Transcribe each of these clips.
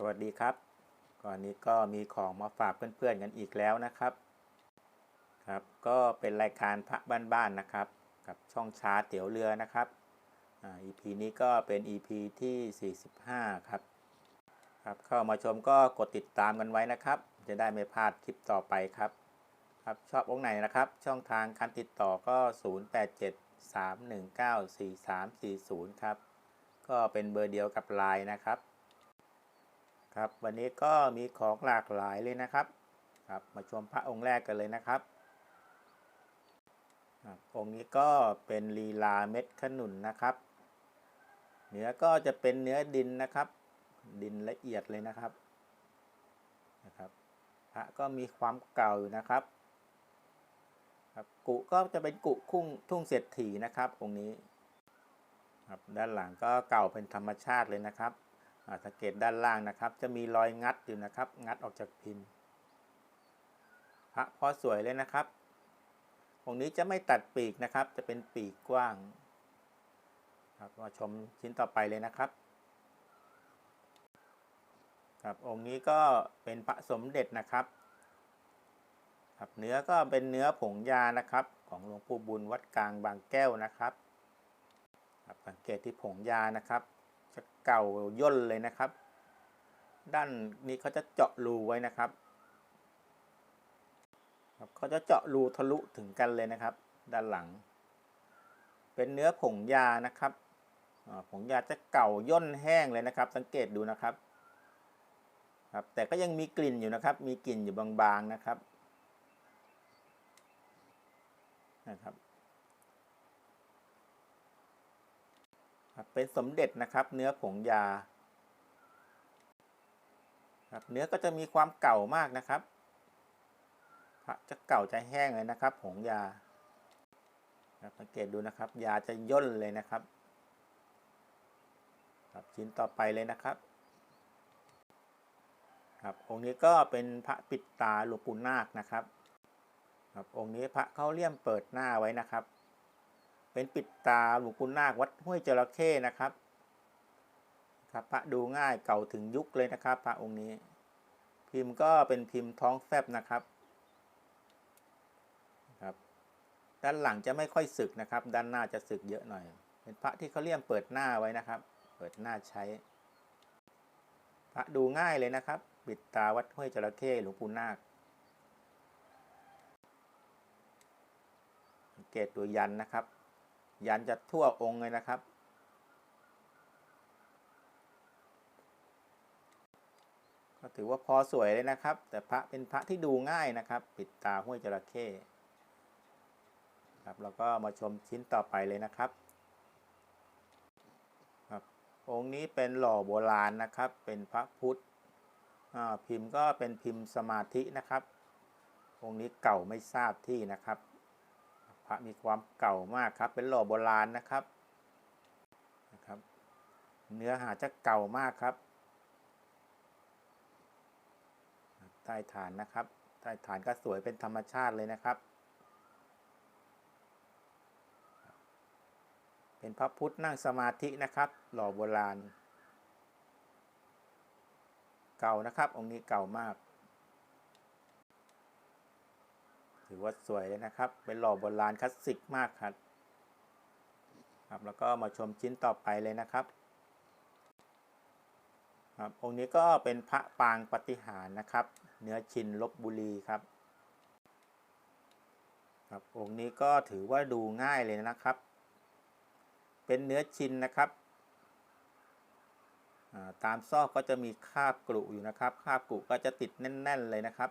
สวัสดีครับ ก่อนนี้ก็มีของมาฝากเพื่อนๆกันอีกแล้วนะครับ ครับ ก็เป็นรายการพระบ้านๆนะครับ กับช่องชาเตี๋ยวเรือนะครับ อ่า EP นี้ก็เป็น EP ที่ 45 ครับ ครับ เข้ามาชมก็กดติดตามกันไว้นะครับ จะได้ไม่พลาดคลิปต่อไปครับ ครับ ชอบองค์ไหนนะครับ ช่องทางการติดต่อก็ 0873194340 ครับ ก็เป็นเบอร์เดียวกับไลน์นะครับ ครับ วันนี้ก็มีของหลากหลายเลยนะครับ ครับ มาชมพระองค์แรกกันเลยนะครับครับองค์นี้ก็เป็นลีลาเม็ดขนุนนะครับ เนื้อก็จะเป็นเนื้อดินนะครับ ดินละเอียดเลยนะครับนะครับพระก็มีความเก่าอยู่นะครับครับกุก็จะเป็นกุคุ้งทุ่งเศรษฐีนะครับองค์นี้ครับด้านหลังก็เก่าเป็นธรรมชาติเลยนะครับ สังเกตด้านล่างนะครับ จะมีรอยงัดอยู่นะครับ งัดออกจากพิมพ์ พระพอสวยเลยนะครับองค์นี้จะไม่ตัดปีกนะครับ จะเป็นปีกกว้างครับมาชมชิ้นต่อไปเลยนะครับครับองค์นี้ก็เป็นพระสมเด็จนะครับครับเนื้อก็เป็นเนื้อผงยานะครับ ของหลวงปู่บุญวัดกลางบางแก้วนะครับครับสังเกตที่ผงยานะครับ เก่าย่นเลยนะครับ ด้านนี้เขาจะเจาะรูไว้นะครับเขาจะเจาะรูทะลุถึงกันเลยนะครับ ด้านหลัง เป็นเนื้อผงยานะครับผงยาจะเก่าย่นแห้งเลยนะครับ สังเกตดูนะครับ ครับ แต่ก็ยังมีกลิ่นอยู่นะครับ มีกลิ่นอยู่บางๆนะครับนะครับ ครับเป็นสมเด็จนะครับ เนื้อผงยาครับเนื้อก็จะมีความเก่ามากนะครับพระจะเก่าจะแห้งเลยนะครับ ผงยาครับสังเกตดูนะครับ ยาจะย่นเลยนะครับครับชิ้นต่อไปเลยนะครับ ครับองค์นี้ก็เป็นพระปิดตาหลวงปู่นาคนะครับ ครับองค์นี้พระเขาเลี่ยมเปิดหน้าไว้นะครับ เป็นปิดตาหลวงปู่นาควัดห้วยจระเข้นะครับครับพระดูง่ายเก่าถึงยุคเลยนะครับ พระองค์นี้ พิมพ์ก็เป็นพิมพ์ท้องแฟบนะครับครับ ด้านหลังจะไม่ค่อยสึกนะครับ ด้านหน้าจะสึกเยอะหน่อย เป็นพระที่เขาเลี่ยมเปิดหน้าไว้นะครับ เปิดหน้าใช้ พระดูง่ายเลยนะครับปิดตาวัดห้วยจระเข้หลวงปู่นาคเกตดูยันนะครับ ยันจะทั่วองค์เลยนะครับ ก็ถือว่าพอสวยเลยนะครับ แต่พระเป็นพระที่ดูง่ายนะครับ ปิดตาห้วยจระเข้ครับแล้วก็มาชมชิ้นต่อไปเลยนะครับครับ องค์นี้เป็นหล่อโบราณนะครับ เป็นพระพุทธอ่าพิมพ์ก็เป็นพิมพ์สมาธินะครับองค์นี้เก่าไม่ทราบที่นะครับ พระมีความเก่ามากครับ เป็นหล่อโบราณนะครับนะครับ เนื้อหาจะเก่ามากครับ ใต้ฐานนะครับ ใต้ฐานก็สวยเป็นธรรมชาติเลยนะครับ เป็นพระพุทธนั่งสมาธินะครับ หล่อโบราณ เก่านะครับ องค์นี้เก่ามาก ถือว่าสวยเลยนะครับ เป็นหล่อโบราณคลาสสิกมากครับครับ แล้วก็มาชมชิ้นต่อไปเลยนะครับ ครับ องค์นี้ก็เป็นพระปางปฏิหารนะครับ เนื้อชินลบบุรีครับ ครับ องค์นี้ก็ถือว่าดูง่ายเลยนะครับ เป็นเนื้อชินนะครับอ่าตามซอกก็จะมีคาบกรุอยู่นะครับ คาบกรุก็จะติดแน่น ๆ เลยนะครับ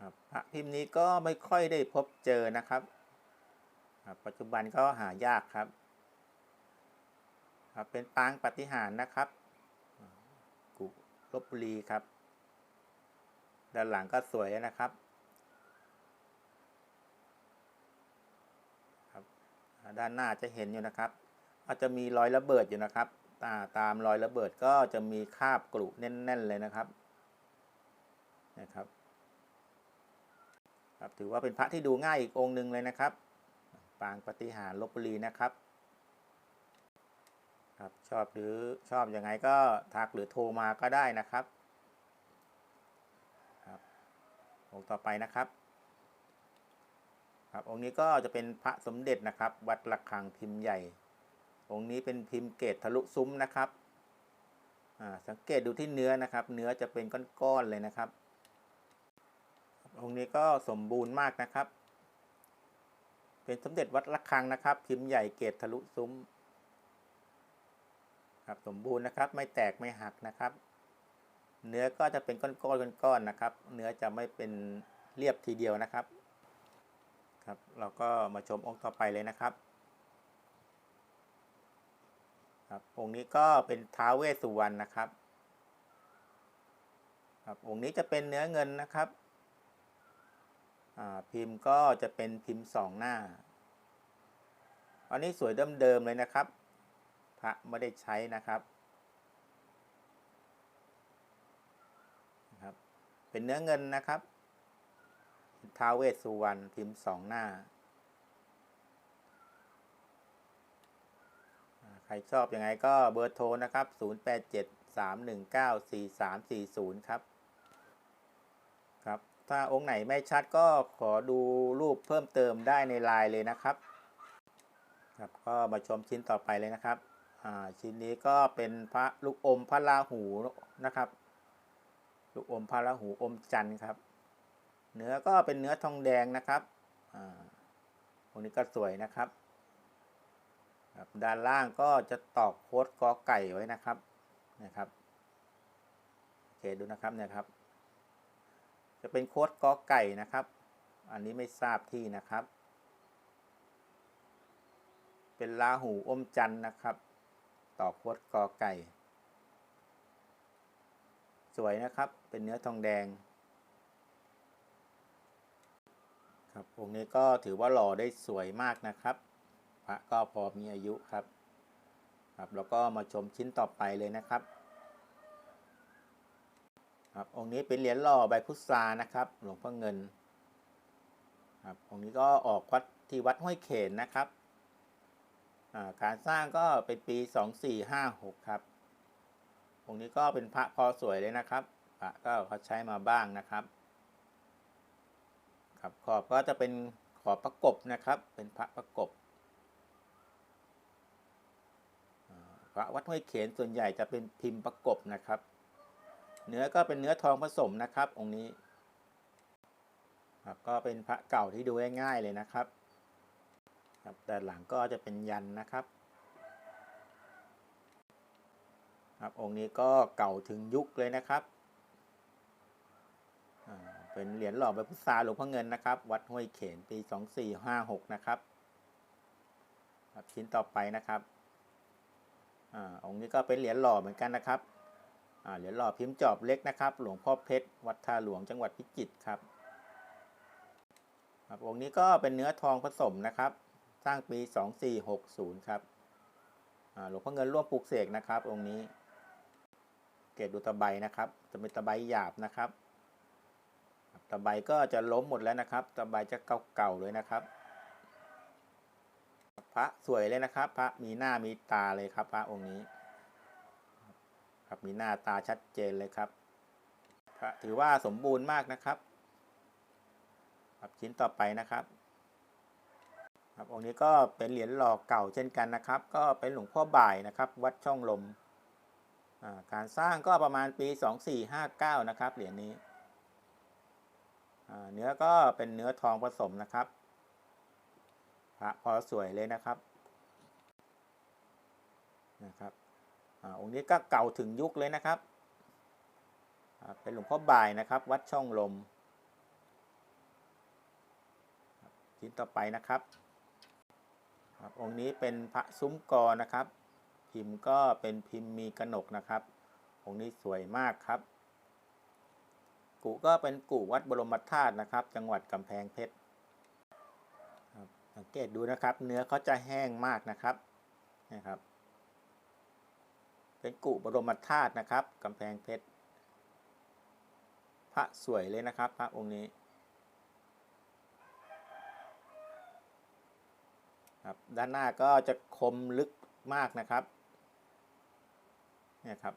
ครับพระพิมพ์นี้ก็ไม่ค่อยได้พบเจอนะครับ ปัจจุบันก็หายากครับ ครับเป็นปางปฏิหารนะครับกุลบบุรีครับ ด้านหลังก็สวยนะครับครับ ด้านหน้าจะเห็นอยู่นะครับอาจจะมีรอยระเบิดอยู่นะครับตาตามรอยระเบิดก็จะมีคาบกรุแน่น ๆ เลยนะครับนะครับ ครับถือว่าเป็นพระที่ดูง่ายอีกองค์หนึ่งเลยนะครับ ปางปฏิหารลบบุรีนะครับครับชอบหรือชอบยังไงก็ทักหรือโทรมาก็ได้นะครับครับองค์ต่อไปนะครับครับองค์นี้ก็จะเป็นพระสมเด็จนะครับ วัดระฆังพิมพ์ใหญ่ องค์นี้เป็นพิมพ์เกตทะลุซุ้มนะครับสังเกตดูที่เนื้อนะครับ เนื้อจะเป็นก้อนๆเลยนะครับ องค์นี้ก็สมบูรณ์มากนะครับ เป็นสมเด็จวัดระฆังนะครับ พิมพ์ใหญ่เกตทะลุซุ้ม ครับสมบูรณ์นะครับ ไม่แตกไม่หักนะครับ เนื้อก็จะเป็นก้อนๆก้อนๆนะครับ เนื้อจะไม่เป็นเรียบทีเดียวนะครับ ครับ เราก็มาชมองค์ต่อไปเลยนะครับครับองค์นี้ก็เป็นท้าวเวสสุวรรณนะครับ ครับองค์นี้จะเป็นเนื้อเงินนะครับ พิมพ์ก็จะเป็นพิมพ์สองหน้า อันนี้สวยเดิมๆเลยนะครับ พระไม่ได้ใช้นะครับนะครับ เป็นเนื้อเงินนะครับท้าวเวสสุวรรณพิมพ์สองหน้า ใครชอบอยังไงก็เบอร์โทรนะครับ 0873194340 ครับ ถ้าองค์ไหนไม่ชัดก็ขอดูรูปเพิ่มเติมได้ในไลน์เลยนะครับครับก็มาชมชิ้นต่อไปเลยนะครับอ่าชิ้นนี้ก็เป็นพระลูกอมพระราหูนะครับ ลูกอมพระราหูอมจันทร์ครับ เนื้อก็เป็นเนื้อทองแดงนะครับอ่าตรงนี้ก็สวยนะครับครับด้านล่างก็จะตอกโคดกอไก่ไว้นะครับนะครับโอเคดูนะครับเนี่ยครับ จะเป็นโคดกอไก่นะครับ อันนี้ไม่ทราบที่นะครับ เป็นลาหูอมจันทร์นะครับ ต่อโคดกอไก่ สวยนะครับ เป็นเนื้อทองแดง ครับองค์นี้ก็ถือว่าหล่อได้สวยมากนะครับ พระก็พอมีอายุครับ ครับแล้วก็มาชมชิ้นต่อไปเลยนะครับ ครับองค์นี้เป็นเหรียญหล่อใบพุทรานะครับ หลวงพ่อเงินครับองค์นี้ก็ออกวัดที่วัดห้วยเขนนะครับการสร้างก็เป็นปี 2456 ครับองค์นี้ก็เป็นพระพอสวยเลยนะครับพระก็เขาใช้มาบ้างนะครับครับขอบก็จะเป็นขอบประกบนะครับ เป็นพระประกบพระวัดห้วยเขนส่วนใหญ่จะเป็นพิมพ์ประกบนะครับ เนื้อก็เป็นเนื้อทองผสมนะครับ องค์นี้ครับก็เป็นพระเก่าที่ดูง่ายๆเลยนะครับครับด้านหลังก็จะเป็นยันนะครับ ครับองค์นี้ก็เก่าถึงยุคเลยนะครับอ่าเป็นเหรียญหล่อใบพุทราหลวงพ่อเงินนะครับ วัดห้วยเขนปี 2456 นะครับครับชิ้นต่อไปนะครับอ่าองค์นี้ก็เป็นเหรียญหล่อเหมือนกันนะครับ เหรียญหล่อพิมพ์จอบเล็กนะครับ หลวงพ่อเพชร วัดท่าหลวงจังหวัดพิจิตรครับครับองค์นี้ก็เป็นเนื้อทองผสมนะครับ สร้างปี 2460 ครับอ่าหลวงพ่อเงินร่วมปลูกเสกนะครับ องค์นี้ เกตดูตะไบนะครับ จะเป็นตะไบหยาบนะครับครับ ตะไบก็จะล้มหมดแล้วนะครับ ตะไบจะเก่าๆเลยนะครับ พระสวยเลยนะครับ พระมีหน้ามีตาเลยครับ พระองค์นี้ ครับมีหน้าตาชัดเจนเลยครับ ถือว่าสมบูรณ์มากนะครับครับชิ้นต่อไปนะครับ ครับองค์นี้ก็เป็นเหรียญหล่อเก่าเช่นกันนะครับ ก็เป็นหลวงพ่อบ่ายนะครับ วัดช่องลม การสร้างก็ประมาณปี 2459 นะครับเหรียญนี้ เนื้อก็เป็นเนื้อทองผสมนะครับพระพอสวยเลยนะครับนะครับ อองค์นี้ก็เก่าถึงยุคเลยนะครับเป็นหลวงพ่อบ่ายนะครับ วัดช่องลมชิ้นต่อไปนะครับองค์นี้เป็นพระซุ้มกอนะครับ พิมพ์ก็เป็นพิมพ์มีกระหนกนะครับ องค์นี้สวยมากครับ กุก็เป็นกุวัดบรมธาตุนะครับ จังหวัดกำแพงเพชรสังเกตดูนะครับ เนื้อเขาจะแห้งมากนะครับนะครับ เป็นกุบรมธาตุนะครับกำแพงเพชร พระสวยเลยนะครับ พระองค์นี้ครับด้านหน้าก็จะคมลึกมากนะครับเนี่ยครับ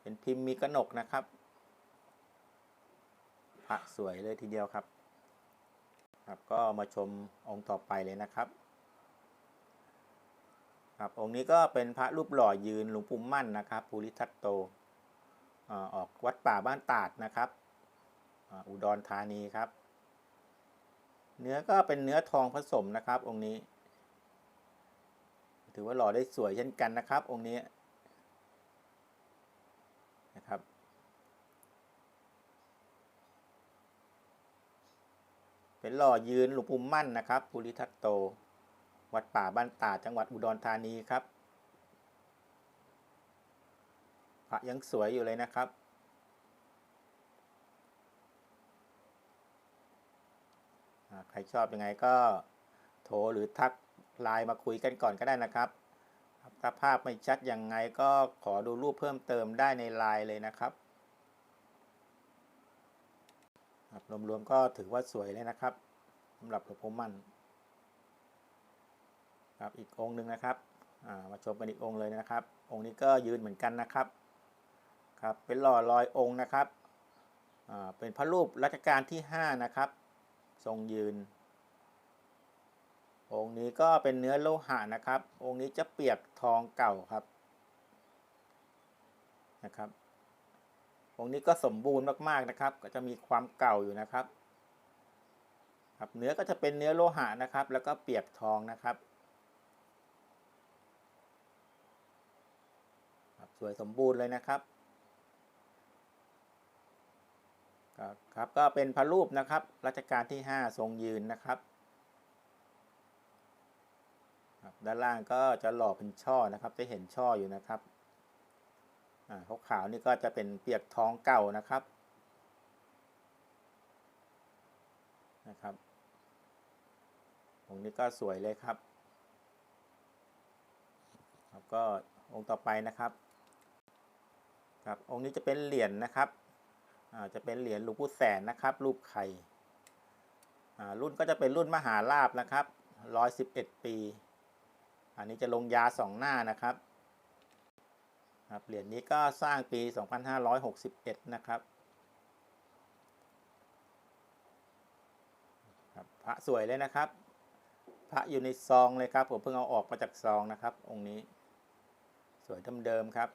เป็นพิมพ์มีกระหนกนะครับพระสวยเลยทีเดียวครับ ครับก็มาชมองค์ต่อไปเลยนะครับ ครับองค์นี้ก็เป็นพระรูปหล่อยืนหลวงปู่มั่นนะครับภูริทัตโตออกวัดป่าบ้านตาดนะครับอุดรธานีครับ เนื้อก็เป็นเนื้อทองผสมนะครับ องค์นี้ ถือว่าหล่อได้สวยเช่นกันนะครับ องค์นี้นะครับเป็นหล่อยืนหลวงปู่มั่นนะครับภูริทัตโต วัดป่าบ้านตาจังหวัดอุดรธานีครับพระยังสวยอยู่เลยนะครับ ใครชอบยังไงก็โทรหรือทักไลน์มาคุยกันก่อนก็ได้นะครับ ถ้าภาพไม่ชัดยังไงก็ขอดูรูปเพิ่มเติมได้ในไลน์เลยนะครับครับรวมๆก็ถือว่าสวยเลยนะครับสำหรับหลวงพ่อมั่น ครับอีกองค์หนึ่งนะครับมาชมกันอีกองค์เลยนะครับ องค์นี้ก็ยืนเหมือนกันนะครับครับเป็นหล่อลอยองค์นะครับเป็นพระรูปรัชกาลที่ 5 นะครับ ทรงยืน องค์นี้ก็เป็นเนื้อโลหะนะครับ องค์นี้จะเปียกทองเก่าครับนะครับ องค์นี้ก็สมบูรณ์มากๆนะครับ ก็จะมีความเก่าอยู่นะครับ ครับเนื้อก็จะเป็นเนื้อโลหะนะครับ แล้วก็เปียกทองนะครับ ครับ สวยสมบูรณ์เลยนะครับครับก็เป็นพระรูปนะครับรัชกาลที่ 5 ทรงยืนนะครับ ด้านล่างก็จะหล่อเป็นช่อนะครับจะเห็นช่ออยู่นะครับอ่าขาวๆนี่ก็จะเป็นเปียกทองเก่านะครับนะครับองค์นี้ก็สวยเลยครับ ครับก็องค์ต่อไปนะครับ ครับองค์นี้จะเป็นเหรียญนะครับจะเป็นเหรียญหลวงปู่แสนนะครับ รูปไข่รุ่นก็จะเป็นรุ่นมหาลาบนะครับร้อยสิบเอ็ดปี อันนี้จะลงยาสองหน้านะครับครับเหรียญนี้ก็สร้างปี 2561 นะครับครับ พระสวยเลยนะครับ พระอยู่ในซองเลยครับ ผมเพิ่งเอาออกมาจากซองนะครับ องค์นี้ สวยเดิมๆครับ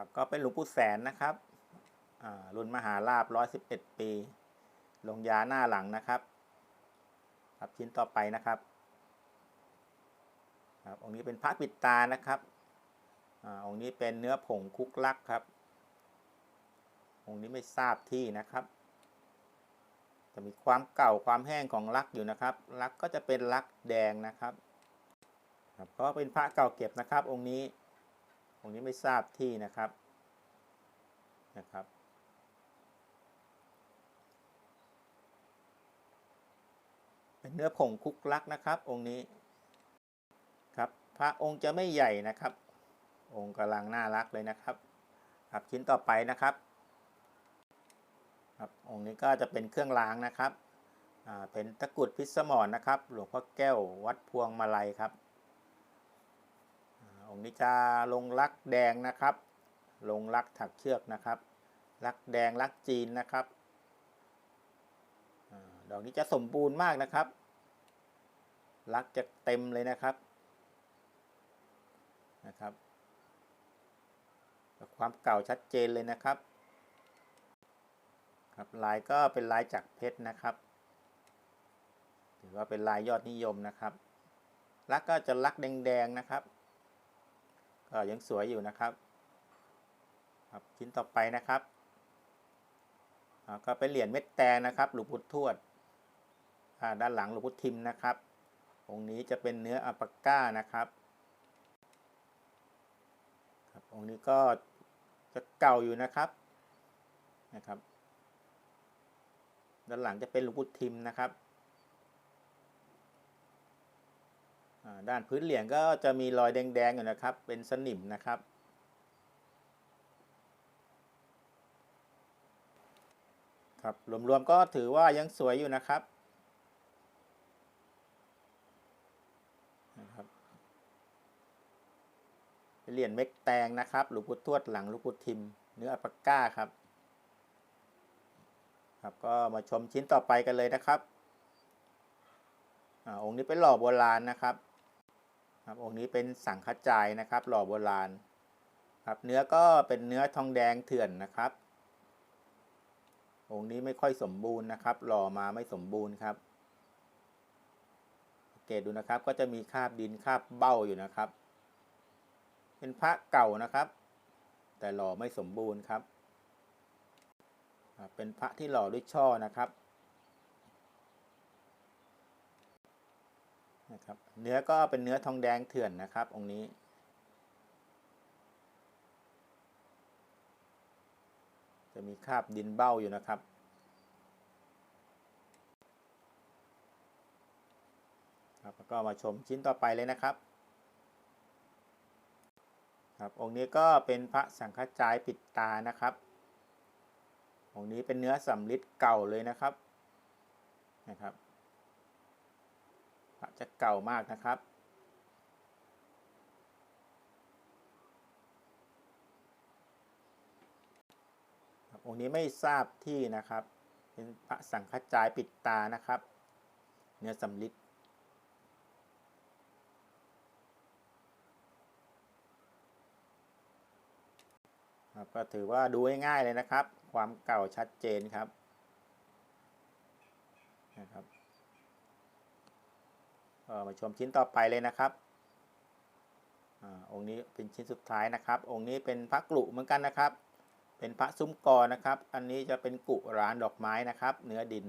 ครับ ก็เป็นหลวงปู่แสนนะครับรุ่นมหาลาบ111ปี ลงยาหน้าหลังนะครับ ครับชิ้นต่อไปนะครับครับองค์นี้เป็นพระปิดตานะครับอองค์นี้เป็นเนื้อผงคุกลักครับ องค์นี้ไม่ทราบที่นะครับ จะมีความเก่าความแห้งของลักอยู่นะครับ ลักก็จะเป็นลักแดงนะครับ ครับก็เป็นพระเก่าเก็บนะครับ องค์นี้ องค์นี้ไม่ทราบที่นะครับนะครับ เป็นเนื้อผงคุกลักนะครับ องค์นี้ครับ พระองค์จะไม่ใหญ่นะครับ องค์กำลังน่ารักเลยนะครับ ครับชิ้นต่อไปนะครับ ครับองค์นี้ก็จะเป็นเครื่องรางนะครับอ่าเป็นตะกรุดพิสมรนะครับ หลวงพ่อแก้ววัดพวงมาลัยครับ อ่าองค์นี้จะลงลักแดงนะครับ ลงลักถักเชือกนะครับลักแดงลักจีนนะครับดอกนี้จะสมบูรณ์มากนะครับลักจะเต็มเลยนะครับนะครับ ความเก่าชัดเจนเลยนะครับ ครับลายก็เป็นลายจากเพชรนะครับถือว่าเป็นลายยอดนิยมนะครับลักก็จะลักแดงๆนะครับ ก็ยังสวยอยู่นะครับครับชิ้นต่อไปนะครับก็เป็นเหรียญเม็ดแตงนะครับหลวงพุทธทวดด้านหลังหลวงพุทธทิมนะครับองค์นี้จะเป็นเนื้ออัปปาก้านะครับครับองค์นี้ก็จะเก่าอยู่นะครับนะครับ ด้านหลังจะเป็นหลวงพุทธทิมนะครับอ่า ด้านพื้นเหรียญก็จะมีรอยแดงๆอยู่นะครับ เป็นสนิมนะครับ ครับรวมๆก็ถือว่ายังสวยอยู่นะครับนะครับเหรียญเม็กแตงนะครับหลวงปู่ทวดหลังหลวงปู่ทิม เนื้ออัปก้าครับ ครับก็มาชมชิ้นต่อไปกันเลยนะครับอาองค์นี้เป็นหล่อโบราณนะครับ ครับองค์นี้เป็นสังขจายนะครับ หล่อโบราณครับเนื้อก็เป็นเนื้อทองแดงเถื่อนนะครับ องค์นี้ไม่ค่อยสมบูรณ์นะครับ หล่อมาไม่สมบูรณ์ครับสังเกตดูนะครับก็จะมีคราบดินคราบเบ้าอยู่นะครับ เป็นพระเก่านะครับ แต่หล่อไม่สมบูรณ์ครับ เป็นพระที่หล่อด้วยช่อนะครับ นะครับเนื้อก็เป็นเนื้อทองแดงเถื่อนนะครับ องค์นี้ จะมีคราบดินเบ้าอยู่นะครับ ครับแล้วก็มาชมชิ้นต่อไปเลยนะครับ ครับองค์นี้ก็เป็นพระสังฆจายปิดตานะครับ องค์นี้เป็นเนื้อสำริดเก่าเลยนะครับนะครับ จะเก่ามากนะครับ องค์นี้ไม่ทราบที่นะครับ เป็นพระสังฆจายปิดตานะครับ เนื้อสำริดก็ถือว่าดูง่ายๆเลยนะครับ ความเก่าชัดเจนครับนะครับ มาชมชิ้นต่อไปเลยนะครับองค์นี้เป็นชิ้นสุดท้ายนะครับ องค์นี้เป็นพระกลุเหมือนกันนะครับ เป็นพระซุ้มกอนะครับ อันนี้จะเป็นกุร้านดอกไม้นะครับ เนื้อดิน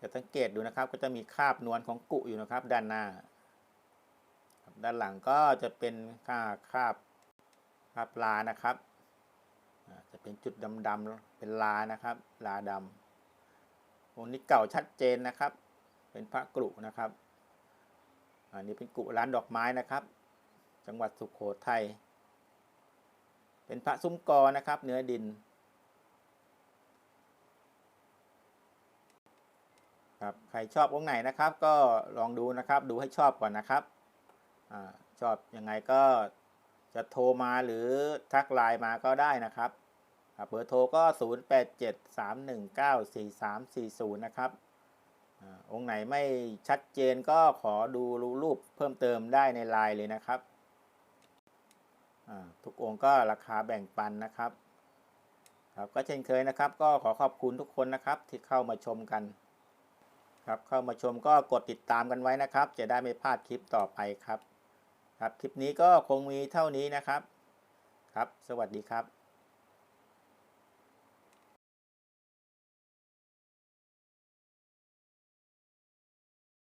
จะสังเกตดูนะครับ ก็จะมีคราบนวลของกุอยู่นะครับ ด้านหน้า ด้านหลังก็จะเป็นคราบคราบคราบลานะครับจะเป็นจุดดำๆเป็นลานะครับ ลาดำองค์นี้เก่าชัดเจนนะครับ เป็นพระกรุนะครับ อันนี้เป็นกุร้านดอกไม้นะครับ จังหวัดสุขโขทัย เป็นพระซุ้มกอนะครับ เนื้อดิน ครับใครชอบองค์ไหนนะครับ ก็ลองดูนะครับ ดูให้ชอบก่อนนะครับอชอบยังไงก็จะโทรมาหรือทักไลน์มาก็ได้นะครับครับเบอร์โทรก็ 0873194340 นะครับ องค์ไหนไม่ชัดเจนก็ขอดูรูปเพิ่มเติมได้ในไลน์เลยนะครับ ทุกองค์ก็ราคาแบ่งปันนะครับ ครับก็เช่นเคยนะครับ ก็ขอขอบคุณทุกคนนะครับที่เข้ามาชมกัน ครับเข้ามาชมก็กดติดตามกันไว้นะครับ จะได้ไม่พลาดคลิปต่อไปครับ ครับคลิปนี้ก็คงมีเท่านี้นะครับ ครับ สวัสดีครับ